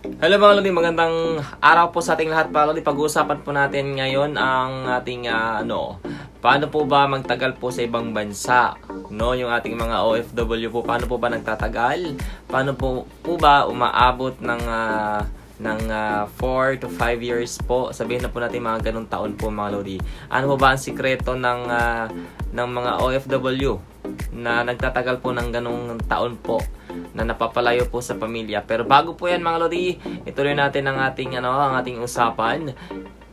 Hello mga Lodi, magandang araw po sa ating lahat mga Lodi. Pag-uusapan po natin ngayon ang ating ah, ano, paano po ba magtagal po sa ibang bansa? No, yung ating mga OFW po, paano po ba nagtatagal? Paano po, po ba umaabot ng ah, ng 4 to 5 years po? Sabihin na po natin mga ganong taon po mga Lodi. Ano po ba ang sikreto ng ah, ng mga OFW na nagtatagal po ng ganong taon po? Na napapalayo po sa pamilya. Pero bago po yan mga Lodi, ituloy natin ang ating, ano, ang ating usapan.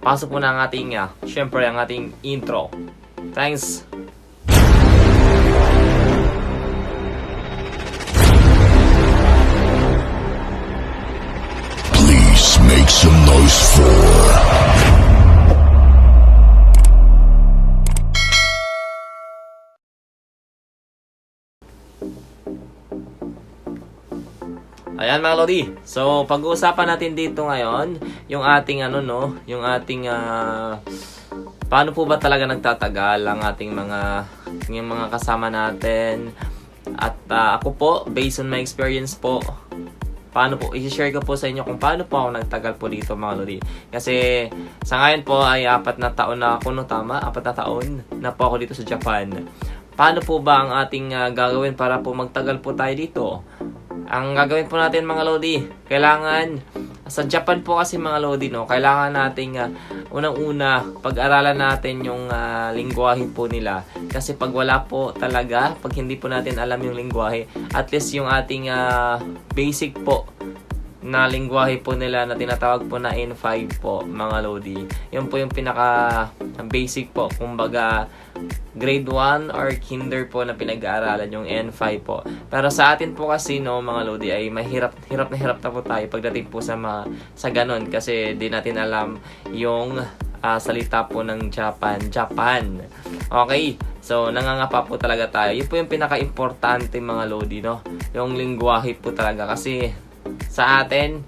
Pasok po na ang ating, uh, syempre, ang ating intro. Thanks! Please make some noise for Ayan mga Lodi. So, pag-uusapan natin dito ngayon, yung ating ano no, yung ating ah, paano po ba talaga nagtatagal ang ating mga yung mga kasama natin. At ah, ako po, based on my experience po, paano po, i-share ko po sa inyo kung paano po ako nagtagal po dito mga Lodi. Kasi sa ngayon po ay apat na taon na ako, no tama? Apat na taon na po ako dito sa Japan. Paano po ba ang ating ah, gagawin para po magtagal po tayo dito? Ang gagawin po natin mga Lodi, kailangan sa Japan po kasi mga Lodi no, kailangan nating ah, unang-una pag-aralan natin yung ah, lingwahe po nila. Kasi pag wala po talaga, pag hindi po natin alam yung lingwahe, at least yung ating ah, basic po na lingwahe po nila na tinatawag po na N5 po mga Lodi. Yun po yung pinaka basic po. Kumbaga grade 1 or kinder po na pinag-aaralan yung N5 po. Pero sa atin po kasi no mga Lodi ay mahirap hirap na hirap na po tayo pagdating po sa mga, sa ganun kasi di natin alam yung ah, salita po ng Japan, Japan. Okay? So, nangangapa po talaga tayo. Yun po yung pinaka-importante mga Lodi, no? Yung lingwahe po talaga. Kasi, sa atin,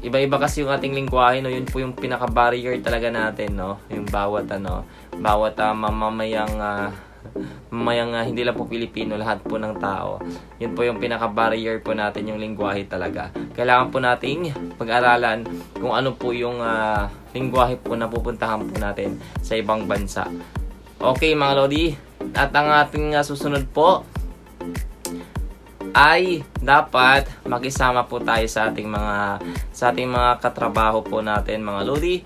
iba-iba kasi yung ating lingwahe, no? Yun po yung pinaka-barrier talaga natin, no? Yung bawat, ano, bawat ah, mamamayang, ah, mamamayang ah, hindi lang po Pilipino, lahat po ng tao. Yun po yung pinaka-barrier po natin, yung lingwahe talaga. Kailangan po nating pag-aralan kung ano po yung ah, lingwahe po na pupuntahan po natin sa ibang bansa. Okay, mga Lodi. At ang ating ah, susunod po, ay dapat makisama po tayo sa ating mga sa ating mga katrabaho po natin mga lodi.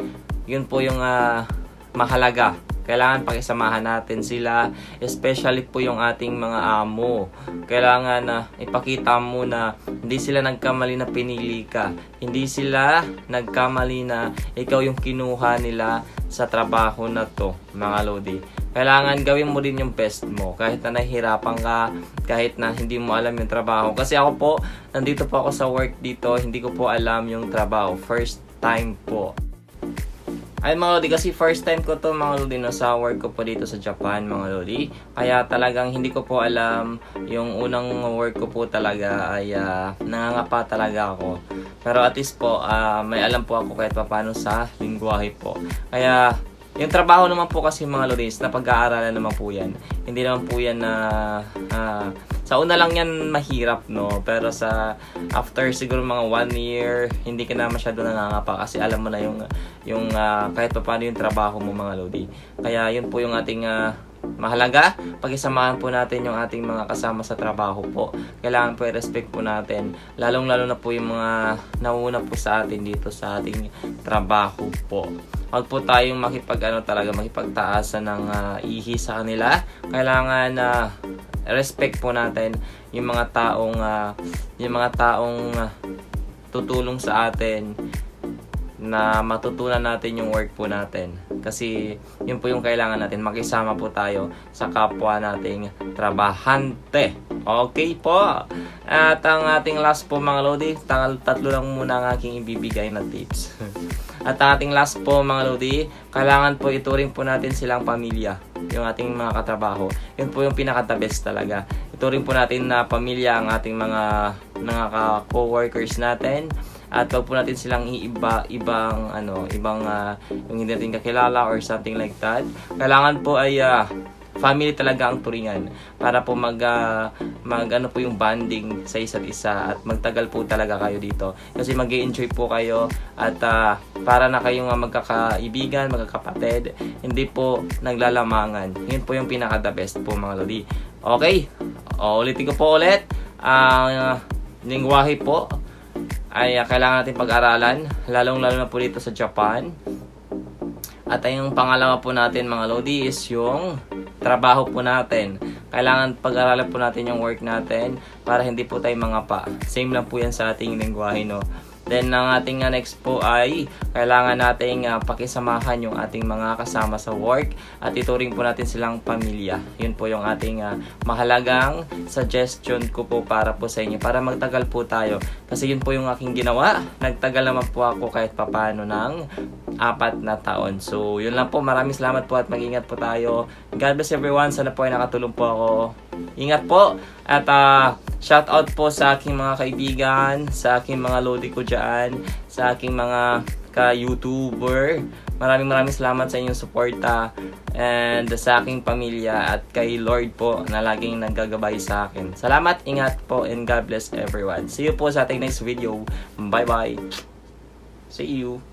Yun po yung ah, mahalaga. Kailangan pakisamahan natin sila, especially po yung ating mga amo. Kailangan na ipakita mo na hindi sila nagkamali na pinili ka. Hindi sila nagkamali na ikaw yung kinuha nila sa trabaho na to, mga lodi kailangan gawin mo din yung best mo. Kahit na nahihirapan ka kahit na hindi mo alam yung trabaho. Kasi ako po nandito po ako sa work dito hindi ko po alam yung trabaho. First time po. Ay mga lodi kasi first time ko to mga lodi no, sa work ko po dito sa Japan mga lodi. Kaya talagang hindi ko po alam yung unang work ko po talaga ay ah, nangangapa talaga ako. Pero at least po ah, may alam po ako kahit paano sa lingwahe po. Kaya yung trabaho naman po kasi mga lodis, na pag-aaralan naman po yan. Hindi naman po yan na... ah, sa una lang yan mahirap, no? Pero sa after siguro mga one year, hindi ka na masyado nangangapa kasi alam mo na yung, yung ah, kahit pa paano yung trabaho mo mga lodi. Kaya yun po yung ating ah, mahalaga. Pag-isamahan po natin yung ating mga kasama sa trabaho po. Kailangan po i-respect po natin. Lalong-lalo na po yung mga nauna po sa atin dito sa ating trabaho po. Huwag po tayong makipag ano talaga makipagtaasan ng ah, ihi sa kanila. Kailangan na respect po natin yung mga taong ah, yung mga taong ah, tutulong sa atin na matutunan natin yung work po natin. Kasi yun po yung kailangan natin. Makisama po tayo sa kapwa nating trabahante. Okay po. At ang ating last po mga Lodi, tatlo lang muna ang aking ibibigay na tips. At ang ating last po mga Lodi, kailangan po ituring po natin silang pamilya. Yung ating mga katrabaho. Yun po yung pinaka-the best talaga. Ituring po natin na pamilya ang ating mga mga ka- co-workers natin at wag po natin silang iiba ibang ano ibang ah, yung hindi natin kakilala or something like that. Kailangan po ay ah, family talaga ang turingan para po mag, ah, mag ano po yung bonding sa isa't isa at magtagal po talaga kayo dito. Kasi mag enjoy po kayo at ah, para na kayong uh, magkakaibigan, magkakapatid hindi po naglalamangan. Yun po yung pinaka the best po mga lodi. Okay o, ulitin ko po ulit. Ang uh, lingwahe po ay ah, kailangan natin pag-aralan lalong lalo na po dito sa Japan at yung pangalawa po natin mga Lodi is yung trabaho po natin. Kailangan pag-aralan po natin yung work natin para hindi po tayo mga pa. Same lang po yan sa ating lingwahe no. Then ang ating uh, next po ay kailangan nating uh, pakisamahan yung ating mga kasama sa work at ituring po natin silang pamilya. Yun po yung ating uh, mahalagang suggestion ko po para po sa inyo para magtagal po tayo. Kasi yun po yung aking ginawa. Nagtagal naman po ako kahit papano ng apat na taon. So, yun lang po. Maraming salamat po at mag-ingat po tayo. God bless everyone. Sana po ay nakatulong po ako. Ingat po. At uh, shout out po sa aking mga kaibigan, sa aking mga lodi ko dyan, sa aking mga ka-YouTuber. Maraming maraming salamat sa inyong suporta and sa aking pamilya at kay Lord po na laging naggagabay sa akin. Salamat, ingat po, and God bless everyone. See you po sa ating next video. Bye-bye. See you.